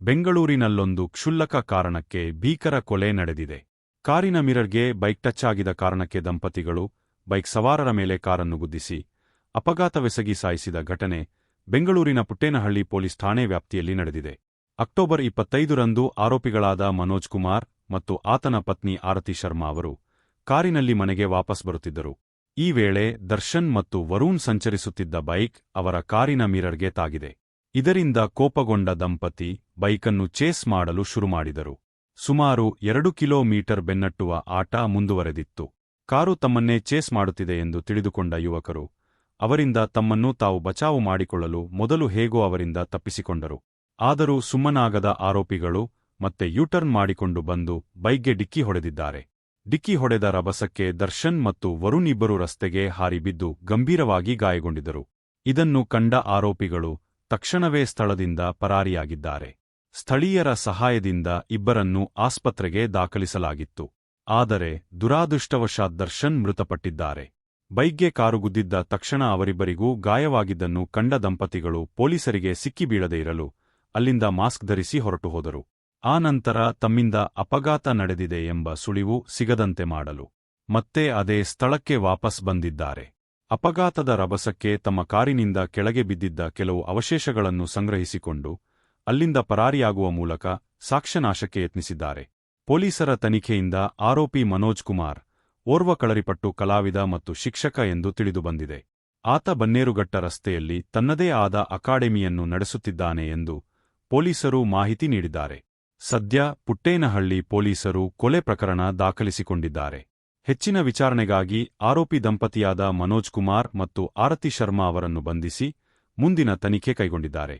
ಬೆಂಗಳೂರಿನಲ್ಲೊಂದು ಕ್ಷುಲ್ಲಕ ಕಾರಣಕ್ಕೆ ಭೀಕರ ಕೊಲೆ ನಡೆದಿದೆ. ಕಾರಿನ ಮಿರರ್ಗೆ ಬೈಕ್ ಟಚ್ ಆಗಿದ ಕಾರಣಕ್ಕೆ ದಂಪತಿಗಳು ಬೈಕ್ ಸವಾರರ ಮೇಲೆ ಕಾರನ್ನು ಗುದ್ದಿಸಿ ಅಪಘಾತವೆಸಗಿ ಸಾಯಿಸಿದ ಘಟನೆ ಬೆಂಗಳೂರಿನ ಪುಟ್ಟೇನಹಳ್ಳಿ ಪೊಲೀಸ್ ಠಾಣೆ ವ್ಯಾಪ್ತಿಯಲ್ಲಿ ನಡೆದಿದೆ. ಅಕ್ಟೋಬರ್ ಇಪ್ಪತ್ತೈದರಂದು ಆರೋಪಿಗಳಾದ ಮನೋಜ್ ಕುಮಾರ್ ಮತ್ತು ಆತನ ಪತ್ನಿ ಆರತಿ ಶರ್ಮಾ ಅವರು ಕಾರಿನಲ್ಲಿ ಮನೆಗೆ ವಾಪಸ್ ಬರುತ್ತಿದ್ದರು. ಈ ವೇಳೆ ದರ್ಶನ್ ಮತ್ತು ವರುಣ್ ಸಂಚರಿಸುತ್ತಿದ್ದ ಬೈಕ್ ಅವರ ಕಾರಿನ ಮಿರರ್ಗೆ ತಾಗಿದೆ. ಇದರಿಂದ ಕೋಪಗೊಂಡ ದಂಪತಿ ಬೈಕನ್ನು ಚೇಸ್ ಮಾಡಲು ಶುರುಮಾಡಿದರು. ಸುಮಾರು ಎರಡು ಕಿಲೋಮೀಟರ್ ಬೆನ್ನಟ್ಟುವ ಆಟ ಮುಂದುವರೆದಿತ್ತು. ಕಾರು ತಮ್ಮನ್ನೇ ಚೇಸ್ ಮಾಡುತ್ತಿದೆ ಎಂದು ತಿಳಿದುಕೊಂಡ ಯುವಕರು, ಅವರಿಂದ ತಮ್ಮನ್ನು ತಾವು ಬಚಾವು ಮಾಡಿಕೊಳ್ಳಲು ಮೊದಲು ಹೇಗೋ ಅವರಿಂದ ತಪ್ಪಿಸಿಕೊಂಡರು. ಆದರೂ ಸುಮ್ಮನಾಗದ ಆರೋಪಿಗಳು ಮತ್ತೆ ಯೂಟರ್ನ್ ಮಾಡಿಕೊಂಡು ಬಂದು ಬೈಕ್ಗೆ ಡಿಕ್ಕಿ ಹೊಡೆದಿದ್ದಾರೆ. ಡಿಕ್ಕಿ ಹೊಡೆದ ರಭಸಕ್ಕೆ ದರ್ಶನ್ ಮತ್ತು ವರುಣ್ ಇಬ್ಬರು ರಸ್ತೆಗೆ ಹಾರಿ ಬಿದ್ದು ಗಂಭೀರವಾಗಿ ಗಾಯಗೊಂಡಿದರು ಇದನ್ನು ಕಂಡ ಆರೋಪಿಗಳು ತಕ್ಷಣವೇ ಸ್ಥಳದಿಂದ ಪರಾರಿಯಾಗಿದ್ದಾರೆ. ಸ್ಥಳೀಯರ ಸಹಾಯದಿಂದ ಇಬ್ಬರನ್ನು ಆಸ್ಪತ್ರೆಗೆ ದಾಖಲಿಸಲಾಗಿತ್ತು. ಆದರೆ ದುರಾದೃಷ್ಟವಶಾತ್ ದರ್ಶನ್ ಮೃತಪಟ್ಟಿದ್ದಾರೆ. ಬೈಕ್ಗೆ ಕಾರುಗುದ್ದಿದ್ದ ತಕ್ಷಣ ಅವರಿಬ್ಬರಿಗೂ ಗಾಯವಾಗಿದ್ದನ್ನು ಕಂಡ ದಂಪತಿಗಳು ಪೊಲೀಸರಿಗೆ ಸಿಕ್ಕಿಬೀಳದೇ ಇರಲು ಅಲ್ಲಿಂದ ಮಾಸ್ಕ್ ಧರಿಸಿ ಹೊರಟು ಹೋದರು. ಆ ನಂತರ ತಮ್ಮಿಂದ ಅಪಘಾತ ನಡೆದಿದೆ ಎಂಬ ಸುಳಿವು ಸಿಗದಂತೆ ಮಾಡಲು ಮತ್ತೆ ಅದೇ ಸ್ಥಳಕ್ಕೆ ವಾಪಸ್ ಬಂದಿದ್ದಾರೆ. ಅಪಘಾತದ ರಭಸಕ್ಕೆ ತಮ್ಮ ಕಾರಿನಿಂದ ಕೆಳಗೆ ಬಿದ್ದಿದ್ದ ಕೆಲವು ಅವಶೇಷಗಳನ್ನು ಸಂಗ್ರಹಿಸಿಕೊಂಡು ಅಲ್ಲಿಂದ ಪರಾರಿಯಾಗುವ ಮೂಲಕ ಸಾಕ್ಷ್ಯನಾಶಕ್ಕೆ ಯತ್ನಿಸಿದ್ದಾರೆ. ಪೊಲೀಸರ ತನಿಖೆಯಿಂದ ಆರೋಪಿ ಮನೋಜ್ ಕುಮಾರ್ ಓರ್ವ ಕಳರಿಪಟ್ಟು ಕಲಾವಿದ ಮತ್ತು ಶಿಕ್ಷಕ ಎಂದು ತಿಳಿದುಬಂದಿದೆ. ಆತ ಬನ್ನೇರುಘಟ್ಟ ರಸ್ತೆಯಲ್ಲಿ ತನ್ನದೇ ಆದ ಅಕಾಡೆಮಿಯನ್ನು ನಡೆಸುತ್ತಿದ್ದಾನೆ ಎಂದು ಪೊಲೀಸರು ಮಾಹಿತಿ ನೀಡಿದ್ದಾರೆ. ಸದ್ಯ ಪುಟ್ಟೇನಹಳ್ಳಿ ಪೊಲೀಸರು ಕೊಲೆ ಪ್ರಕರಣ ದಾಖಲಿಸಿಕೊಂಡಿದ್ದಾರೆ. ಹೆಚ್ಚಿನ ವಿಚಾರಣೆಗಾಗಿ ಆರೋಪಿ ದಂಪತಿಯಾದ ಮನೋಜ್ ಕುಮಾರ್ ಮತ್ತು ಆರತಿ ಶರ್ಮಾ ಅವರನ್ನು ಬಂಧಿಸಿ ಮುಂದಿನ ತನಿಖೆ ಕೈಗೊಂಡಿದ್ದಾರೆ.